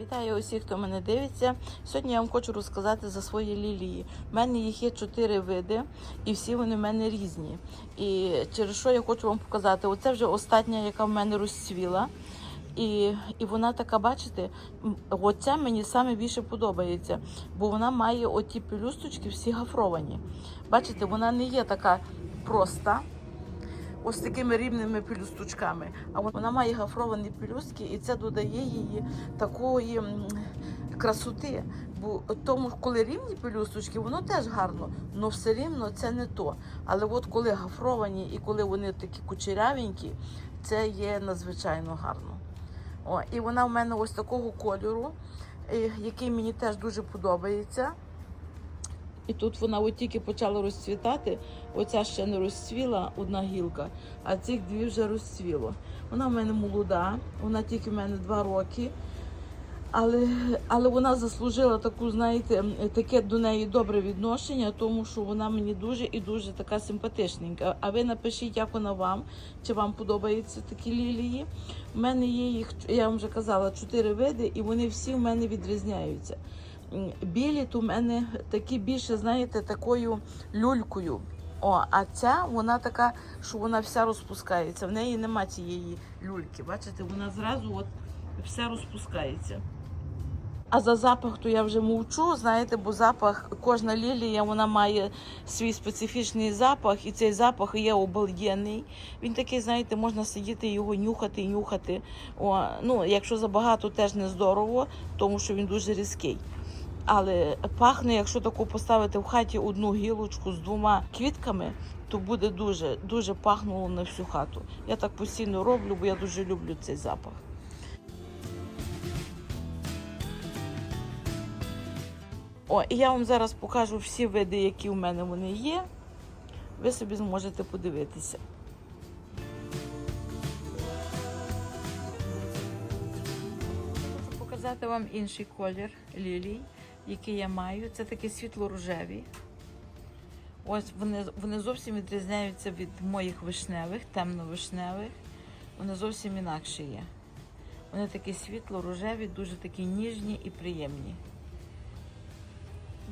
Вітаю усіх, хто мене дивиться. Сьогодні я вам хочу розказати за свої лілії. У мене їх є чотири види, і всі вони в мене різні. І через що я хочу вам показати? Оце вже остання, яка в мене розцвіла. І, і вона така, бачите, оця мені саме більше подобається, бо вона має оті пелюсточки всі гафровані. Бачите, вона не є така проста, ось такими рівними пелюсточками. А вона має гафровані пелюстки, і це додає її такої красоти. Бо тому, коли рівні пелюсточки, воно теж гарно, але все рівно це не то. Але от коли гафровані і коли вони такі кучерявенькі, це є надзвичайно гарно. О, і вона в мене ось такого кольору, е, який мені теж дуже подобається. І тут вона от тільки почала розцвітати. Оця ще не розцвіла одна гілка, а цих дві вже розцвіло. Вона в мене молода, вона тільки в мене два роки. Але, але вона заслужила таку, знаєте, таке до неї добре відношення, тому що вона мені дуже і дуже така симпатичненька. А ви напишіть, як вона вам, чи вам подобаються такі лілії. У мене є їх, я вам вже казала, чотири види, і вони всі в мене відрізняються. М, Білі то в мене такі більше, знаєте, такою люлькою. О, а ця вона така, що вона вся розпускається. В неї нема цієї люльки. Бачите, вона зразу от все розпускається. А за запах то я вже мовчу, знаєте, бо запах, кожна лілія вона має свій специфічний запах, і цей запах є обалденний. Він такий, знаєте, можна сидіти його нюхати нюхати. О, ну, якщо забагато, теж не здорово, тому що він дуже різкий. Але пахне, якщо таку поставити в хаті одну гілочку з двома квітками, то буде дуже, дуже пахнуло на всю хату. Я так постійно роблю, бо я дуже люблю цей запах. О, і я вам зараз покажу всі види, які в мене вони є. Ви собі зможете подивитися. Хочу показати вам інший колір лілій, який я маю. Це такі світло-рожеві. Ось вони, вони зовсім відрізняються від моїх вишневих, темно-вишневих. Вони зовсім інакші є. Вони такі світло-рожеві, дуже такі ніжні і приємні.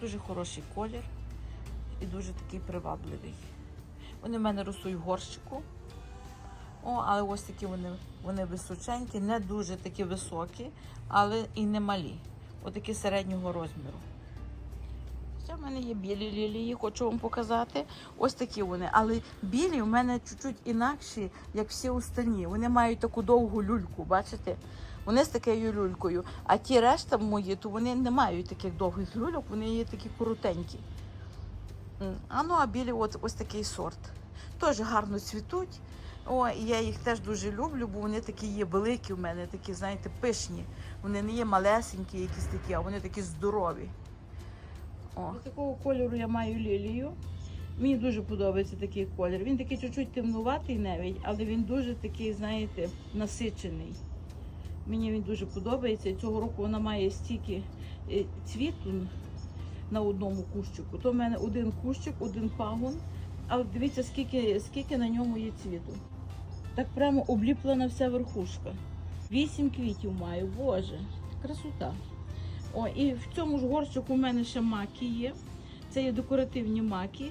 Дуже хороший колір і дуже такий привабливий. Вони в мене ростуть в горщику. О, але ось такі вони, вони височенькі, не дуже такі високі, але і не малі. Отакі середнього розміру. Ще в мене є білі лілії, хочу вам показати. Ось такі вони. Але білі в мене чуть-чуть інакші, як всі останні. Вони мають таку довгу люльку, бачите? Вони з такою люлькою. А ті решта мої, то вони не мають таких довгих люльок, вони є такі коротенькі. А ну, а білі от ось такий сорт. Теж гарно цвітуть. О, і я їх теж дуже люблю, бо вони такі є великі в мене, такі, знаєте, пишні. Вони не є малесенькі, якісь такі, а вони такі здорові. О. Такого кольору я маю лілію. Мені дуже подобається такий колір. Він такий чуть-чуть темнуватий навіть, але він дуже такий, знаєте, насичений. Мені він дуже подобається. Цього року вона має стільки е, цвіту на одному кущику. То в мене один кущик, один пагон. Але дивіться, скільки, скільки на ньому є цвіту. Так прямо обліплена вся верхушка. Вісім квітів маю, боже, красота. О, і в цьому ж горщику у мене ще маки є. Це є декоративні маки.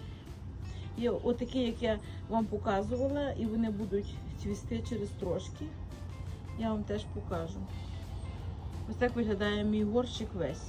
Є отакі, як я вам показувала, і вони будуть цвісти через трошки. Я вам теж покажу. Ось так виглядає мій горщик весь.